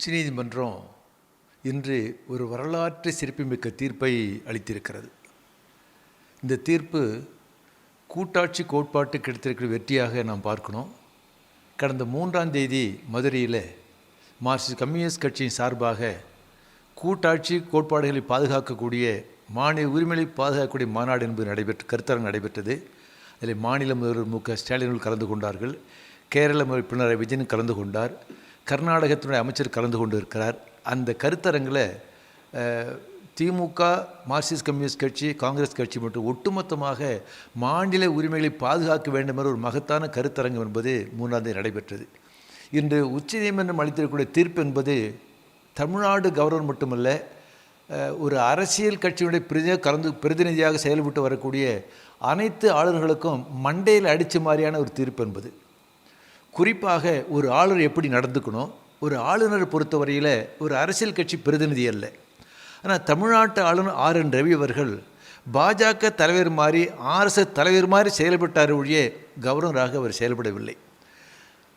உச்சநீதிமன்றம் இன்று ஒரு வரலாற்று சிறப்புமிக்க தீர்ப்பை அளித்திருக்கிறது. இந்த தீர்ப்பு கூட்டாட்சி கோட்பாட்டு கிடைத்திருக்கிற வெற்றியாக நாம் பார்க்கணும். கடந்த மூன்றாம் தேதி மதுரையில் மார்க்சிஸ்ட் கம்யூனிஸ்ட் கட்சியின் சார்பாக கூட்டாட்சி கோட்பாடுகளை பாதுகாக்கக்கூடிய மாநில உரிமைகளை பாதுகாக்கக்கூடிய மாநாடு என்பது நடைபெற்ற கருத்தரங்கு நடைபெற்றது. அதில் மாநில முதல்வர் மு க ஸ்டாலின் கலந்து கொண்டார்கள். கேரள முதல்வர் பினராயி விஜயன் கலந்து கொண்டார். கர்நாடகத்தினுடைய அமைச்சர் கலந்து கொண்டு இருக்கிறார் அந்த கருத்தரங்கில் திமுக மார்க்சிஸ்ட் கம்யூனிஸ்ட் கட்சி காங்கிரஸ் கட்சி மற்றும் ஒட்டுமொத்தமாக மாநில உரிமைகளை பாதுகாக்க வேண்டும் என்ற ஒரு மகத்தான கருத்தரங்கம் என்பது மூன்றாம் தேதி நடைபெற்றது. இன்று உச்சநீதிமன்றம் அளித்திருக்கக்கூடிய தீர்ப்பு என்பது தமிழ்நாடு கவர்னர் மட்டுமல்ல ஒரு அரசியல் கட்சியினுடைய பிரதி கலந்து பிரதிநிதியாக செயல்பட்டு வரக்கூடிய அனைத்து ஆளுநர்களுக்கும் மண்டையில் அடித்த மாதிரியான ஒரு தீர்ப்பு என்பது. குறிப்பாக ஒரு ஆளுநர் எப்படி நடந்துக்கணும்? ஒரு ஆளுநர் பொறுத்தவரையில் ஒரு அரசியல் கட்சி பிரதிநிதி அல்ல. ஆனால் தமிழ்நாட்டு ஆளுநர் ஆர் என் ரவி அவர்கள் பாஜக தலைவர் மாதிரி ஆர்எஸ்எஸ் தலைவர் மாதிரி செயல்பட்டார் ஒழிய கவர்னராக அவர் செயல்படவில்லை.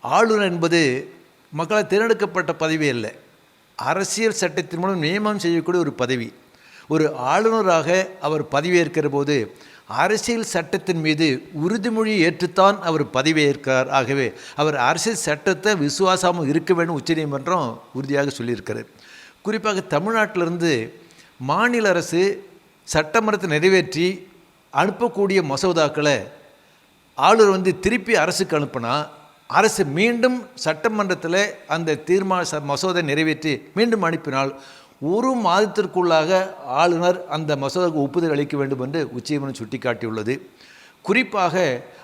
ஆளுநர் என்பது மக்களால் தேர்ந்தெடுக்கப்பட்ட பதவி அல்ல. அரசியல் சட்டத்தின் மூலம் நியமனம் செய்யக்கூடிய ஒரு பதவி. ஒரு ஆளுநராக அவர் பதவியேற்கிற போது அரசியல் சட்டத்தின் மீது உறுதிமொழி ஏற்றுத்தான் அவர் பதவியேற்கிறார். ஆகவே அவர் அரசியல் சட்டத்தை விசுவாசமாக இருக்க வேண்டும் உச்சநீதிமன்றம் உறுதியாக சொல்லியிருக்கிறார் குறிப்பாக தமிழ்நாட்டிலிருந்து மாநில அரசு சட்டமன்றத்தை நிறைவேற்றி அனுப்பக்கூடிய மசோதாக்களை ஆளுநர் வந்து திருப்பி அரசுக்கு அனுப்புனா அரசு மீண்டும் சட்டமன்றத்தில் அந்த தீர்மான ச- மசோதை நிறைவேற்றி மீண்டும் அனுப்பினால் ஒரு மாதத்திற்குள்ளாக ஆளுநர் அந்த மசோதாவுக்கு ஒப்புதல் அளிக்க வேண்டும் என்று உச்சநீதிமன்றம் சுட்டிக்காட்டியுள்ளது. குறிப்பாக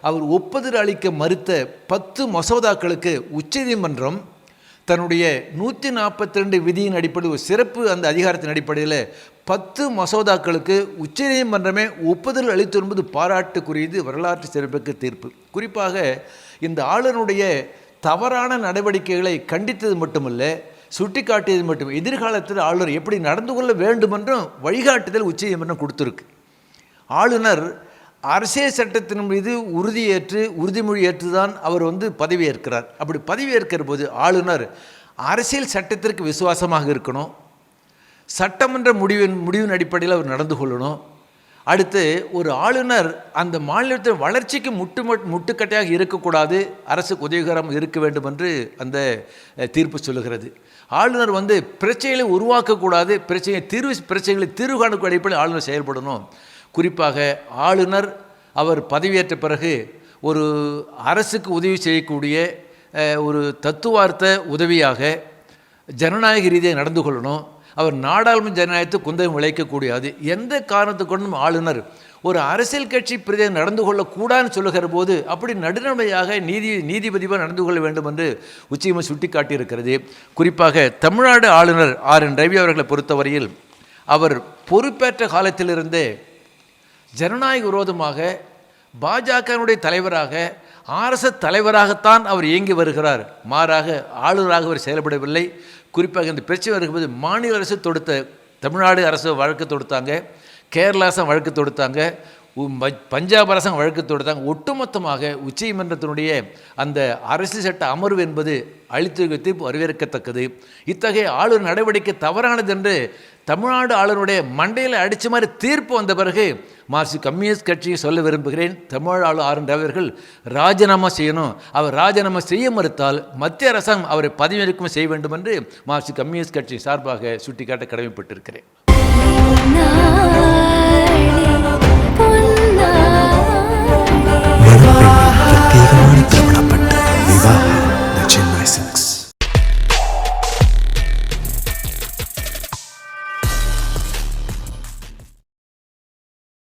அவர் ஒப்புதல் அளிக்க மறுத்த பத்து மசோதாக்களுக்கு உச்சநீதிமன்றம் தன்னுடைய நூற்றி நாற்பத்தி ரெண்டு விதியின் அடிப்படையில் ஒரு சிறப்பு அந்த அதிகாரத்தின் அடிப்படையில் பத்து மசோதாக்களுக்கு உச்சநீதிமன்றமே ஒப்புதல் அளித்து என்பது பாராட்டுக்குரியது வரலாற்று சிறப்புக்கு தீர்ப்பு. குறிப்பாக இந்த ஆளுநருடைய தவறான நடவடிக்கைகளை கண்டித்தது மட்டுமல்ல சுட்டிக்காட்டியது மட்டும். எதிர்காலத்தில் ஆளுநர் எப்படி நடந்து கொள்ள வேண்டும் என்றும் வழிகாட்டுதல் உச்சநீதிமன்றம் கொடுத்துருக்கு. ஆளுநர் அரசியல் சட்டத்தின் மீது உறுதியேற்று உறுதிமொழி ஏற்றுதான் அவர் வந்து பதவியேற்கிறார். அப்படி பதவியேற்கிற போது ஆளுநர் அரசியல் சட்டத்திற்கு விசுவாசமாக இருக்கணும். சட்டமன்ற முடிவின் முடிவின் அடிப்படையில் அவர் நடந்து கொள்ளணும். அடுத்து ஒரு ஆளுநர் அந்த மாநிலத்தின் வளர்ச்சிக்கு முட்டு முட்டுக்கட்டையாக இருக்கக்கூடாது அரசுக்கு உதவிகரம் இருக்க வேண்டும் என்று அந்த தீர்ப்பு சொல்லுகிறது. ஆளுநர் வந்து பிரச்சனைகளை உருவாக்கக்கூடாது பிரச்சனை தீர்வு பிரச்சனைகளை தீர்வு காணக்கூடிய அடிப்படையில் ஆளுநர் செயல்படணும். குறிப்பாக ஆளுநர் அவர் பதவியேற்ற பிறகு ஒரு அரசுக்கு உதவி செய்யக்கூடிய ஒரு தத்துவார்த்த உதவியாக ஜனநாயக ரீதியாக நடந்து கொள்ளணும். அவர் நாடாளுமன்ற ஜனநாயகத்தை குந்தகம் விளைக்கக்கூடியது. எந்த காரணத்தை கொண்டும் ஆளுநர் ஒரு அரசியல் கட்சி பிரதியை நடந்து கொள்ளக்கூடாதுன்னு சொல்லுகிற போது அப்படி நடுநிலையாக நீதி நீதிபதிவாக நடந்து கொள்ள வேண்டும் என்று உச்சநீதிமன்றம் சுட்டிக்காட்டியிருக்கிறது. குறிப்பாக தமிழ்நாடு ஆளுநர் ஆர் என் ரவி அவர்களை பொறுத்தவரையில் அவர் பொறுப்பேற்ற காலத்திலிருந்தே ஜனநாயக விரோதமாக பாஜகவினுடைய தலைவராக ஆர்எஸ்எஸ் தலைவராகத்தான் அவர் இயங்கி வருகிறார். மாறாக ஆளுநராக அவர் செயல்படவில்லை. குறிப்பாக இந்த பிரச்சனை வருகிறது மாநில அரசு தொடுத்த தமிழ்நாடு அரசு வழக்கு தொடுத்தாங்க. கேரள அரசு வழக்கு தொடுத்தாங்க. பஞ்சாப் அரசாங்கம் வழக்கு தொடுத்தாங்க. ஒட்டுமொத்தமாக உச்சநீதிமன்றத்தினுடைய அந்த அரசு சட்ட அமர்வு என்பது அளித்து தீர்ப்பு வரவேற்கத்தக்கது. இத்தகைய ஆளுநர் நடவடிக்கை தவறானது என்று தமிழ்நாடு ஆளுநருடைய மண்டையில் அடித்த மாதிரி தீர்ப்பு வந்த பிறகு மார்க்சிஸ்ட் கம்யூனிஸ்ட் கட்சியை சொல்ல விரும்புகிறேன். தமிழ் ஆளு ஆரன் அவர்கள் ராஜினாமா செய்யணும். அவர் ராஜினாமா செய்ய மறுத்தால் மத்திய அரசாங்கம் அவரை பதவி நீக்கம் செய்ய வேண்டும் என்று மார்க்சிஸ்ட் கம்யூனிஸ்ட் கட்சி சார்பாக சுட்டிக்காட்ட கடமைப்பட்டிருக்கிறேன். பிரத்யேகமான திருமணப்பட்ட